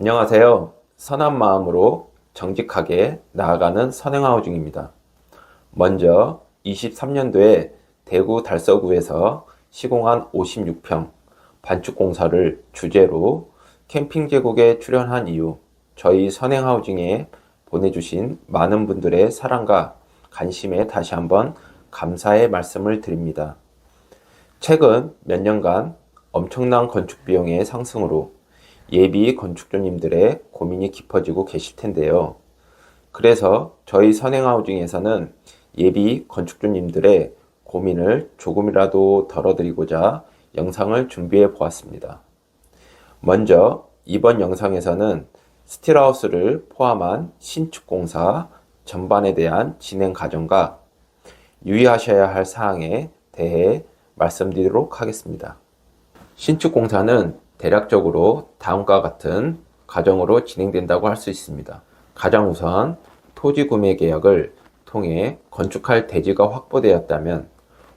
안녕하세요. 선한 마음으로 정직하게 나아가는 선행하우징입니다. 먼저 23년도에 대구 달서구에서 시공한 56평 반축공사를 주제로 캠핑 제국에 출연한 이후 저희 선행하우징에 보내주신 많은 분들의 사랑과 관심에 다시 한번 감사의 말씀을 드립니다. 최근 몇 년간 엄청난 건축 비용의 상승으로 예비 건축주님들의 고민이 깊어지고 계실 텐데요. 그래서 저희 선행하우징에서는 예비 건축주님들의 고민을 조금이라도 덜어드리고자 영상을 준비해 보았습니다. 먼저 이번 영상에서는 스틸하우스를 포함한 신축공사 전반에 대한 진행 과정과 유의하셔야 할 사항에 대해 말씀드리도록 하겠습니다. 신축공사는 대략적으로 다음과 같은 과정으로 진행된다고 할 수 있습니다. 가장 우선 토지 구매 계약을 통해 건축할 대지가 확보되었다면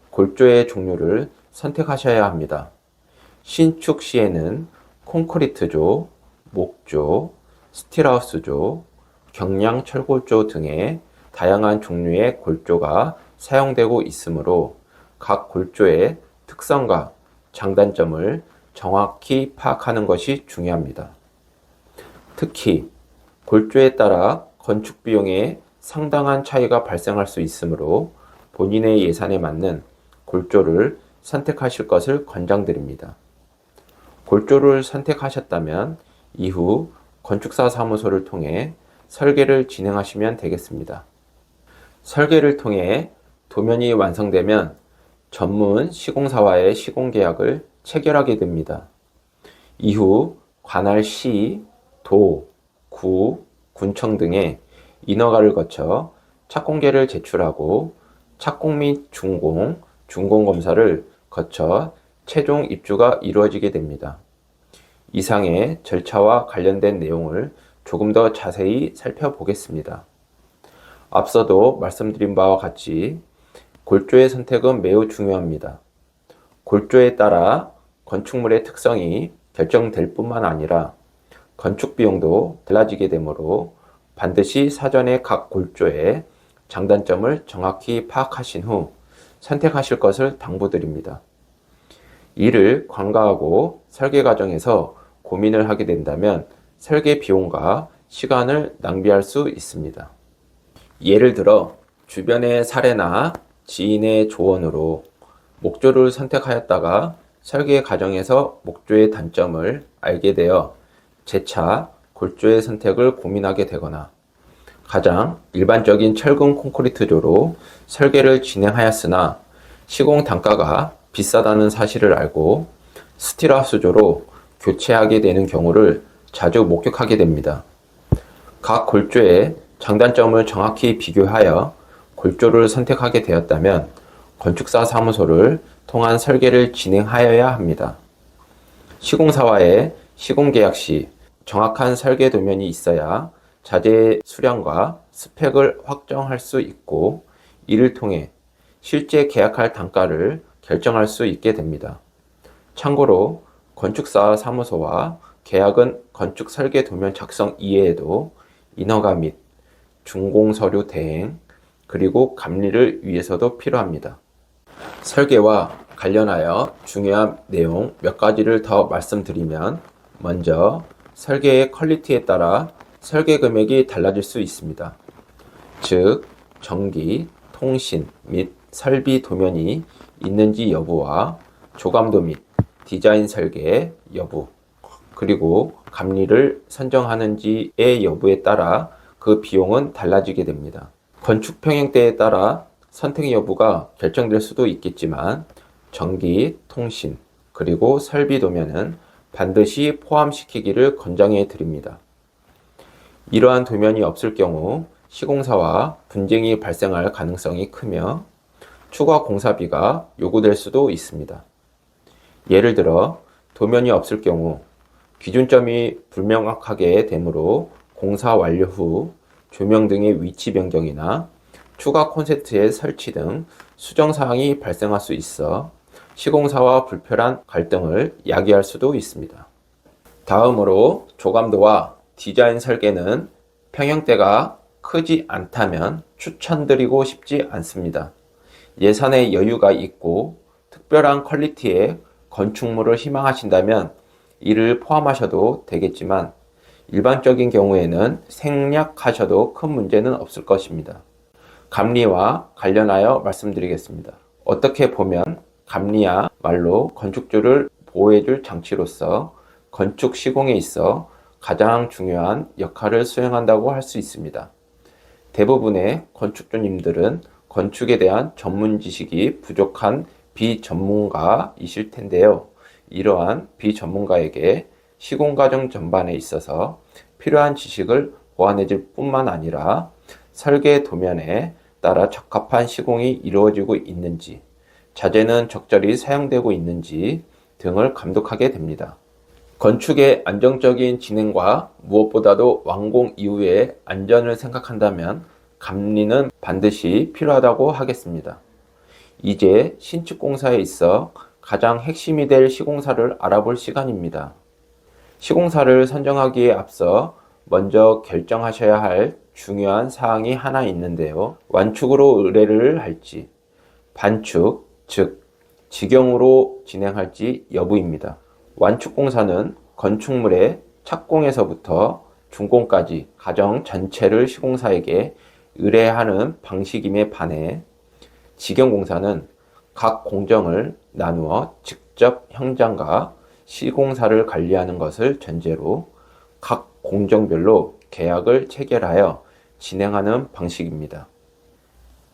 골조의 종류를 선택하셔야 합니다. 신축 시에는 콘크리트조, 목조, 스틸하우스조, 경량 철골조 등의 다양한 종류의 골조가 사용되고 있으므로 각 골조의 특성과 장단점을 정확히 파악하는 것이 중요합니다. 특히 골조에 따라 건축 비용에 상당한 차이가 발생할 수 있으므로 본인의 예산에 맞는 골조를 선택하실 것을 권장드립니다. 골조를 선택하셨다면 이후 건축사 사무소를 통해 설계를 진행하시면 되겠습니다. 설계를 통해 도면이 완성되면 전문 시공사와의 시공 계약을 체결하게 됩니다. 이후 관할 시, 도, 구, 군청 등의 인허가를 거쳐 착공계를 제출하고 착공 및 준공, 준공 검사를 거쳐 최종 입주가 이루어지게 됩니다. 이상의 절차와 관련된 내용을 조금 더 자세히 살펴보겠습니다. 앞서도 말씀드린 바와 같이 골조의 선택은 매우 중요합니다. 골조에 따라 건축물의 특성이 결정될 뿐만 아니라 건축 비용도 달라지게 되므로 반드시 사전에 각 골조의 장단점을 정확히 파악하신 후 선택하실 것을 당부드립니다. 이를 관가하고 설계 과정에서 고민을 하게 된다면 설계 비용과 시간을 낭비할 수 있습니다. 예를 들어 주변의 사례나 지인의 조언으로 목조를 선택하였다가 설계 과정에서 목조의 단점을 알게 되어 재차 골조의 선택을 고민하게 되거나 가장 일반적인 철근 콘크리트조로 설계를 진행하였으나 시공 단가가 비싸다는 사실을 알고 스틸하우스조로 교체하게 되는 경우를 자주 목격하게 됩니다. 각 골조의 장단점을 정확히 비교하여 골조를 선택하게 되었다면 건축사 사무소를 통한 설계를 진행하여야 합니다. 시공사와의 시공계약 시 정확한 설계 도면이 있어야 자재 수량과 스펙을 확정할 수 있고 이를 통해 실제 계약할 단가를 결정할 수 있게 됩니다. 참고로 건축사 사무소와 계약은 건축 설계 도면 작성 이외에도 인허가 및 준공 서류 대행 그리고 감리를 위해서도 필요합니다. 설계와 관련하여 중요한 내용 몇 가지를 더 말씀드리면 먼저 설계의 퀄리티에 따라 설계 금액이 달라질 수 있습니다. 즉, 전기, 통신 및 설비 도면이 있는지 여부와 조감도 및 디자인 설계 여부, 그리고 감리를 선정하는지의 여부에 따라 그 비용은 달라지게 됩니다. 건축 평형대에 따라 선택 여부가 결정될 수도 있겠지만 전기, 통신, 그리고 설비 도면은 반드시 포함시키기를 권장해 드립니다. 이러한 도면이 없을 경우 시공사와 분쟁이 발생할 가능성이 크며 추가 공사비가 요구될 수도 있습니다. 예를 들어 도면이 없을 경우 기준점이 불명확하게 되므로 공사 완료 후 조명 등의 위치 변경이나 추가 콘센트의 설치 등 수정 사항이 발생할 수 있어 시공사와 불편한 갈등을 야기할 수도 있습니다. 다음으로 조감도와 디자인 설계는 평형대가 크지 않다면 추천드리고 싶지 않습니다. 예산에 여유가 있고 특별한 퀄리티의 건축물을 희망하신다면 이를 포함하셔도 되겠지만 일반적인 경우에는 생략하셔도 큰 문제는 없을 것입니다. 감리와 관련하여 말씀드리겠습니다. 어떻게 보면 감리야 말로 건축주를 보호해줄 장치로서 건축 시공에 있어 가장 중요한 역할을 수행한다고 할 수 있습니다. 대부분의 건축주님들은 건축에 대한 전문 지식이 부족한 비전문가이실 텐데요. 이러한 비전문가에게 시공 과정 전반에 있어서 필요한 지식을 보완해 줄 뿐만 아니라 설계 도면에 따라 적합한 시공이 이루어지고 있는지, 자재는 적절히 사용되고 있는지 등을 감독하게 됩니다. 건축의 안정적인 진행과 무엇보다도 완공 이후의 안전을 생각한다면 감리는 반드시 필요하다고 하겠습니다. 이제 신축 공사에 있어 가장 핵심이 될 시공사를 알아볼 시간입니다. 시공사를 선정하기에 앞서 먼저 결정하셔야 할 중요한 사항이 하나 있는데요. 완축으로 의뢰를 할지, 반축, 즉, 직영으로 진행할지 여부입니다. 완축 공사는 건축물의 착공에서부터 준공까지 가정 전체를 시공사에게 의뢰하는 방식임에 반해 직영 공사는 각 공정을 나누어 직접 현장과 시공사를 관리하는 것을 전제로 각 공정별로 계약을 체결하여 진행하는 방식입니다.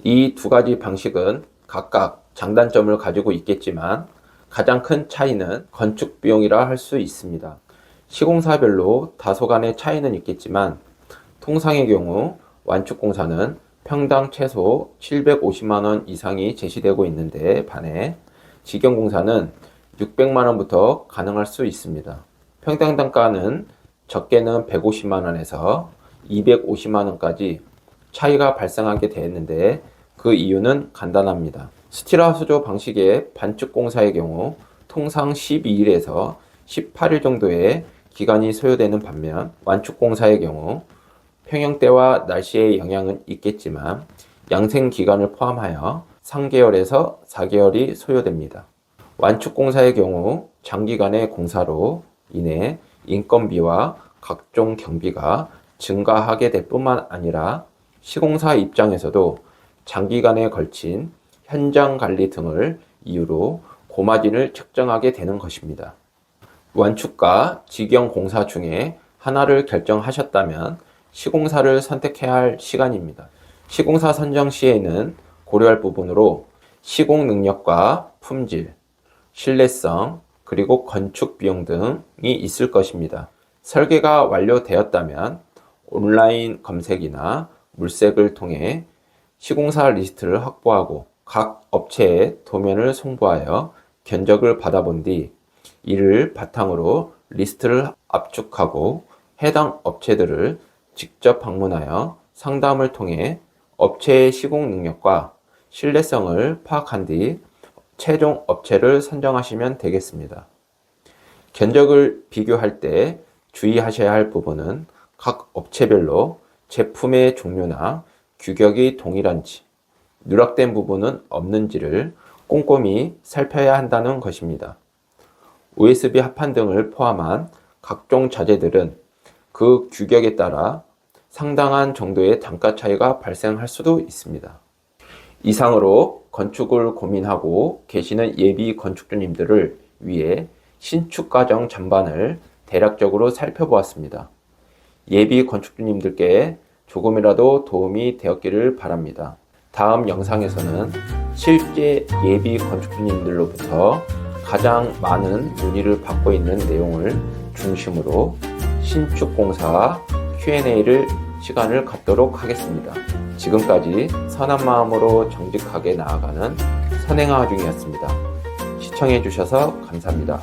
이 두 가지 방식은 각각 장단점을 가지고 있겠지만 가장 큰 차이는 건축 비용이라 할 수 있습니다. 시공사별로 다소간의 차이는 있겠지만 통상의 경우 완축공사는 평당 최소 750만원 이상이 제시되고 있는데 반해 직영공사는 600만원부터 가능할 수 있습니다. 평당 단가는 적게는 150만원에서 250만 원까지 차이가 발생하게 되었는데 그 이유는 간단합니다. 스티라 수조 방식의 반축 공사의 경우 통상 12일에서 18일 정도의 기간이 소요되는 반면 완축 공사의 경우 평형대와 날씨의 영향은 있겠지만 양생 기간을 포함하여 3개월에서 4개월이 소요됩니다. 완축 공사의 경우 장기간의 공사로 인해 인건비와 각종 경비가 증가하게 될 뿐만 아니라 시공사 입장에서도 장기간에 걸친 현장 관리 등을 이유로 고마진을 측정하게 되는 것입니다. 완축과 직영 공사 중에 하나를 결정하셨다면 시공사를 선택해야 할 시간입니다. 시공사 선정 시에는 고려할 부분으로 시공 능력과 품질, 신뢰성, 그리고 건축 비용 등이 있을 것입니다. 설계가 완료되었다면 온라인 검색이나 물색을 통해 시공사 리스트를 확보하고 각 업체의 도면을 송부하여 견적을 받아본 뒤 이를 바탕으로 리스트를 압축하고 해당 업체들을 직접 방문하여 상담을 통해 업체의 시공 능력과 신뢰성을 파악한 뒤 최종 업체를 선정하시면 되겠습니다. 견적을 비교할 때 주의하셔야 할 부분은 각 업체별로 제품의 종류나 규격이 동일한지, 누락된 부분은 없는지를 꼼꼼히 살펴야 한다는 것입니다. USB 합판 등을 포함한 각종 자재들은 그 규격에 따라 상당한 정도의 단가 차이가 발생할 수도 있습니다. 이상으로 건축을 고민하고 계시는 예비 건축주님들을 위해 신축 과정 전반을 대략적으로 살펴보았습니다. 예비 건축주님들께 조금이라도 도움이 되었기를 바랍니다. 다음 영상에서는 실제 예비 건축주님들로부터 가장 많은 문의를 받고 있는 내용을 중심으로 신축공사 Q&A를 시간을 갖도록 하겠습니다. 지금까지 선한 마음으로 정직하게 나아가는 선행아 중이었습니다. 시청해 주셔서 감사합니다.